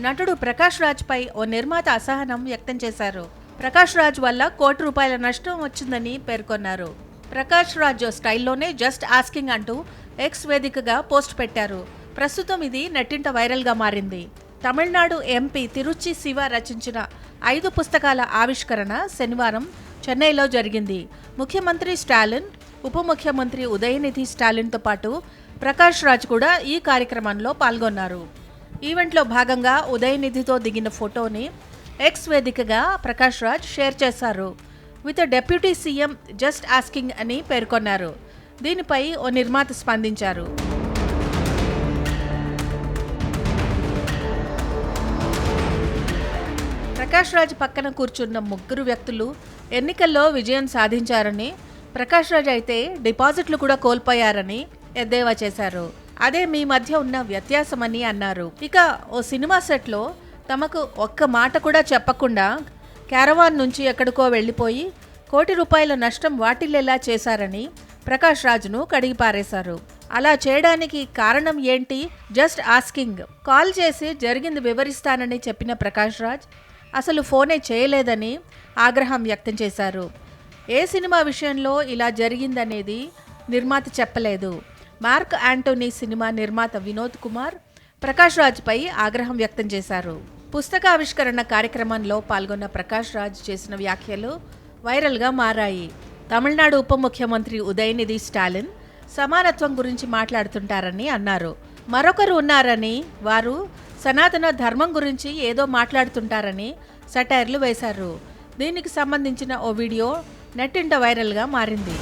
నటుడు ప్రకాష్ రాజ్ పై ఓ నిర్మాత అసహనం వ్యక్తం చేశారు. ప్రకాష్ రాజ్ వల్ల కోటి రూపాయల నష్టం వచ్చిందని పేర్కొన్నారు. ప్రకాష్ రాజ్ స్టైల్లోనే జస్ట్ ఆస్కింగ్ అంటూ ఎక్స్ వేదికగా పోస్ట్ పెట్టారు. ప్రస్తుతం ఇది నెట్టింట వైరల్గా మారింది. తమిళనాడు ఎంపీ తిరుచి శివ రచించిన ఐదు పుస్తకాల ఆవిష్కరణ శనివారం చెన్నైలో జరిగింది. ముఖ్యమంత్రి స్టాలిన్ ఉప ముఖ్యమంత్రి ఉదయనిధి స్టాలిన్తో పాటు ప్రకాష్ రాజ్ కూడా ఈ కార్యక్రమంలో పాల్గొన్నారు. ఈవెంట్లో భాగంగా ఉదయనిధితో దిగిన ఫోటోని ఎక్స్ వేదికగా ప్రకాష్ రాజ్ షేర్ చేశారు. With deputy CM just asking అని పేర్కొన్నారు. దీనిపై ఓ నిర్మాత స్పందించారు. ప్రకాష్ రాజ్ పక్కన కూర్చున్న ముగ్గురు వ్యక్తులు ఎన్నికల్లో విజయం సాధించారని ప్రకాష్ రాజ్ అయితే డిపాజిట్లు కూడా కోల్పోయారని ఎద్దేవా చేశారు. అదే మీ మధ్య ఉన్న వ్యత్యాసమని అన్నారు. ఇక ఓ సినిమా సెట్లో తమకు ఒక్క మాట కూడా చెప్పకుండా క్యారవాన్ నుంచి ఎక్కడికో వెళ్ళిపోయి కోటి రూపాయల నష్టం వాటిల్లేలా చేశారని ప్రకాష్ రాజ్ను కడిగిపారేశారు అలా చేయడానికి కారణం ఏంటి? Just asking. కాల్ చేసి జరిగింది వివరిస్తానని చెప్పిన ప్రకాష్ రాజ్ అసలు ఫోనే చేయలేదని ఆగ్రహం వ్యక్తం చేశారు. ఏ సినిమా విషయంలో ఇలా జరిగిందనేది నిర్మాత చెప్పలేదు. మార్క్ యాంటోనీ సినిమా నిర్మాత వినోద్ కుమార్ ప్రకాష్ రాజ్పై ఆగ్రహం వ్యక్తం చేశారు. పుస్తక ఆవిష్కరణ కార్యక్రమంలో పాల్గొన్న ప్రకాష్ రాజ్ చేసిన వ్యాఖ్యలు వైరల్గా మారాయి. తమిళనాడు ఉప ముఖ్యమంత్రి ఉదయనిధి స్టాలిన్ సమానత్వం గురించి మాట్లాడుతుంటారని అన్నారు. మరొకరు ఉన్నారని వారు సనాతన ధర్మం గురించి ఏదో మాట్లాడుతుంటారని సటైర్లు వేశారు. దీనికి సంబంధించిన ఓ వీడియో నెట్టింట వైరల్గా మారింది.